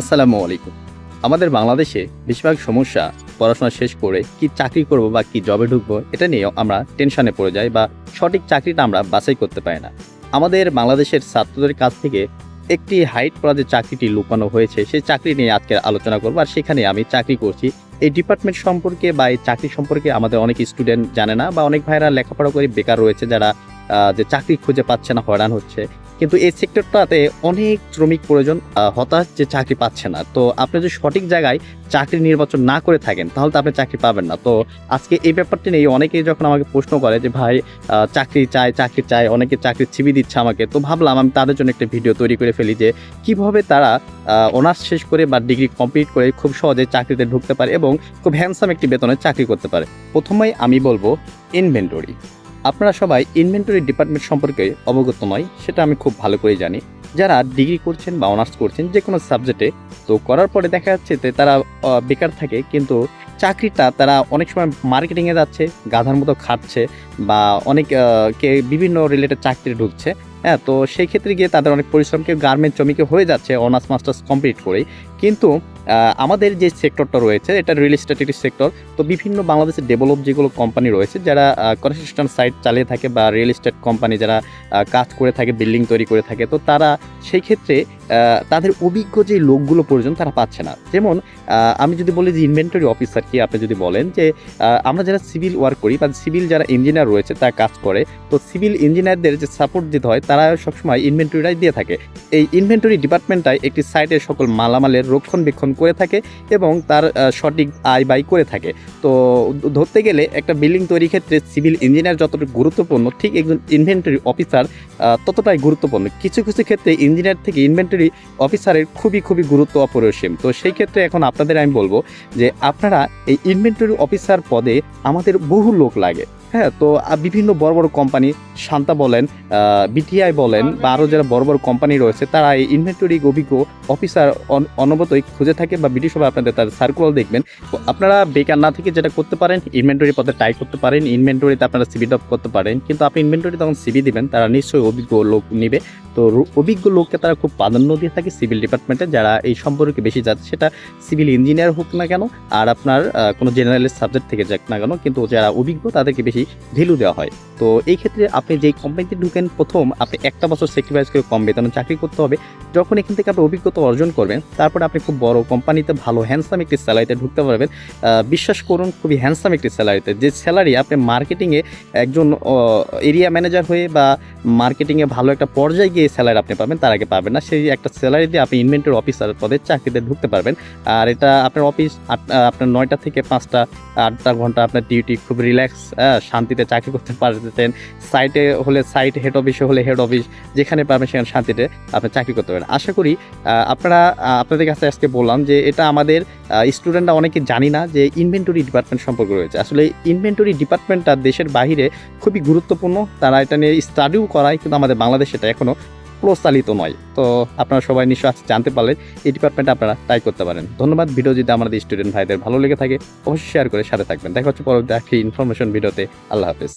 আসসালামু আলাইকুম। আমাদের বাংলাদেশে বেশিরভাগ সমস্যা পড়াশোনা শেষ করে কি চাকরি করব বা কি জবে ঢুকবো, এটা নিয়ে আমরা টেনশনে পড়ে যাই বা সঠিক চাকরিটা আমরা বাছাই করতে পারি না। আমাদের বাংলাদেশের ছাত্রদের কাছ থেকে একটি হাইট করা যে চাকরিটি লুকানো হয়েছে, সেই চাকরি নিয়ে আজকে আলোচনা করব আর সেখানে আমি চাকরি করছি। এই ডিপার্টমেন্ট সম্পর্কে বা এই চাকরি সম্পর্কে আমাদের অনেক স্টুডেন্ট জানে না বা অনেক ভাইরা লেখাপড়া করে বেকার রয়েছে যারা যে চাকরি খুঁজে পাচ্ছে না, হয়রান হচ্ছে। কিন্তু এই সেক্টরটাতে অনেক শ্রমিক প্রয়োজন হতাশ যে চাকরি পাচ্ছে না। তো আপনি যদি সঠিক জায়গায় চাকরি নির্বাচন না করে থাকেন, তাহলে তো আপনি চাকরি পাবেন না। তো আজকে এই ব্যাপারটি নিয়ে অনেকেই যখন আমাকে প্রশ্ন করে যে, ভাই চাকরি চাই চাকরি চাই, অনেকে চাকরি ছিবি দিচ্ছে আমাকে। তো ভাবলাম আমি তাদের জন্য একটা ভিডিও তৈরি করে ফেলি যে, কীভাবে তারা অনার্স শেষ করে বা ডিগ্রি কমপ্লিট করে খুব সহজে চাকরিতে ঢুকতে পারে এবং খুব হ্যান্ডসাম একটি বেতনে চাকরি করতে পারে। প্রথমেই আমি বলব ইনভেন্টরি আপনারা সবাই ইনভেন্টরি ডিপার্টমেন্ট সম্পর্কে অবগত নয়, সেটা আমি খুব ভালো করে জানি। যারা ডিগ্রি করছেন বা অনার্স করছেন যে কোনো সাবজেক্টে তো করার পরে দেখা যাচ্ছে যে তারা বেকার থাকে, কিন্তু চাকরিটা তারা অনেক সময় মার্কেটিংয়ে যাচ্ছে, গাধার মতো খাটছে বা অনেক কে, বিভিন্ন রিলেটেড চাকরি ঢুকছে। হ্যাঁ তো সেই ক্ষেত্রে গিয়ে তাদের অনেক পরিশ্রমকে গার্মেন্ট শ্রমিকে হয়ে যাচ্ছে অনার্স মাস্টার্স কমপ্লিট করেই। কিন্তু আমাদের যে সেক্টরটা রয়েছে, এটা রিয়েল এস্টেট সেক্টর। তো বিভিন্ন বাংলাদেশের ডেভেলপ যেগুলো কোম্পানি রয়েছে, যারা কনস্ট্রাকশন সাইট চালিয়ে থাকে বা রিয়েল এস্টেট কোম্পানি যারা কাজ করে থাকে বিল্ডিং তৈরি করে থাকে, তো তারা সেই ক্ষেত্রে তাদের অভিজ্ঞ যে লোকগুলো প্রয়োজন, তারা পাচ্ছে না। যেমন আমি যদি বলি যে ইনভেন্টরি অফিসার কি আপনি যদি বলেন যে আমরা যারা সিভিল ওয়ার্ক করি বা সিভিল যারা ইঞ্জিনিয়ার রয়েছে, তারা কাজ করে, তো সিভিল ইঞ্জিনিয়ারদের যে সাপোর্ট দিতে হয়, তারা সবসময় ইনভেন্টরিটাই দিয়ে থাকে। এই ইনভেন্টরি ডিপার্টমেন্টটাই একটি সাইটের সকল মালামালের রক্ষণবেক্ষণ করে থাকে এবং তার সঠিক আয় ব্যয় করে থাকে। তো ধরতে গেলে একটা বিল্ডিং তৈরির ক্ষেত্রে সিভিল ইঞ্জিনিয়ার যতটা গুরুত্বপূর্ণ, ঠিক একজন ইনভেন্টরি অফিসার ততটাই গুরুত্বপূর্ণ। কিছু কিছু ক্ষেত্রে ইঞ্জিনিয়ার থেকে ইনভেন্টরি অফিসারের খুবই খুবই গুরুত্ব অপরিসীম। তো সেই ক্ষেত্রে এখন আপনাদের আমি বলব যে, আপনারা এই ইনভেন্টরি অফিসার পদে আমাদের বহু লোক লাগে। হ্যাঁ তো বিভিন্ন বড় বড় কোম্পানি শান্তা বলেন বিটিআই বলেন বা আরও যারা বড় বড় কোম্পানি রয়েছে তারা এই ইনভেন্টরি অভিজ্ঞ অফিসার অনবতই খুঁজে থাকে বা ব্রিটিশ সবাই আপনাদের তাদের সার্কুলার দেখবেন। আপনারা বেকার না থেকে যেটা করতে পারেন ইনভেন্টরি পদে ট্রাই করতে পারেন ইনভেন্টরিতে আপনারা সিবি ডপ করতে পারেন কিন্তু আপনি ইনভেন্টরি তখন সিবি দিবেন তারা নিশ্চয়ই অভিজ্ঞ লোক নেবে। তো অভিজ্ঞ লোককে তারা খুব প্রাধান্য দিয়ে থাকে সিভিল ডিপার্টমেন্টে যারা এই সম্পর্কে বেশি যাচ্ছে সেটা সিভিল ইঞ্জিনিয়ার হোক না কেন আর আপনার কোনো জেনারেলের সাবজেক্ট থেকে যাক না কেন কিন্তু যারা অভিজ্ঞ তাদেরকে বেশি ভ্যালু দেওয়া হয়। তো এই ক্ষেত্রে আপনি যেই কোম্পানিতে ঢুকেন প্রথম, আপনি একটা বছর স্যাক্রিফাইস করে কম বেতনে চাকরি করতে হবে। যখন এখান থেকে আপনি অভিজ্ঞতা অর্জন করবেন, তারপরে আপনি খুব বড় কোম্পানিতে ভালো হ্যান্ডসাম একটি স্যালারিতে ঢুকতে পারবেন। বিশ্বাস করুন, খুবই হ্যান্ডসাম একটি স্যালারিতে যে স্যালারি আপনি মার্কেটিংয়ে একজন এরিয়া ম্যানেজার হয়ে বা মার্কেটিংয়ে ভালো একটা পর্যায়ে গিয়ে স্যালারি আপনি পাবেন, তার আগে পাবেন না। সেই একটা স্যালারি দিয়ে আপনি ইনভেন্টরি অফিসার পদে চাকরিতে ঢুকতে পারবেন। আর এটা আপনার অফিস আপনার নয়টা থেকে পাঁচটা, আটটা ঘণ্টা আপনার ডিউটি খুব রিল্যাক্স শান্তিতে চাকরি করতে পারতেন সাইটে হলে সাইট হেড অফিসে হলে হেড অফিস যেখানে পারবেন সেখানে শান্তিতে আপনি চাকরি করতে পারেন। আশা করি আপনারা আপনাদের কাছে আজকে বললাম যে এটা আমাদের স্টুডেন্টরা অনেকে জানি না যে ইনভেন্টরি ডিপার্টমেন্ট সম্পর্কে রয়েছে। আসলে ইনভেন্টরি ডিপার্টমেন্টটা দেশের বাইরে খুবই গুরুত্বপূর্ণ। তারা এটা নিয়ে স্টাডিও করায়, কিন্তু আমাদের বাংলাদেশে এটা এখনও প্রচালিত নয়। তো আপনারা সবাই নিশ্চয় আজকে জানতে পারলেন, এই ডিপার্টমেন্টে আপনারা ট্রাই করতে পারেন। ধন্যবাদ। ভিডিও যদি আমাদের স্টুডেন্ট ভাইদের ভালো লেগে থাকে, অবশ্যই শেয়ার করে সাথে থাকবেন। দেখা হচ্ছে পরবর্তী একটি ইনফরমেশন ভিডিওতে আল্লাহ হাফেজ।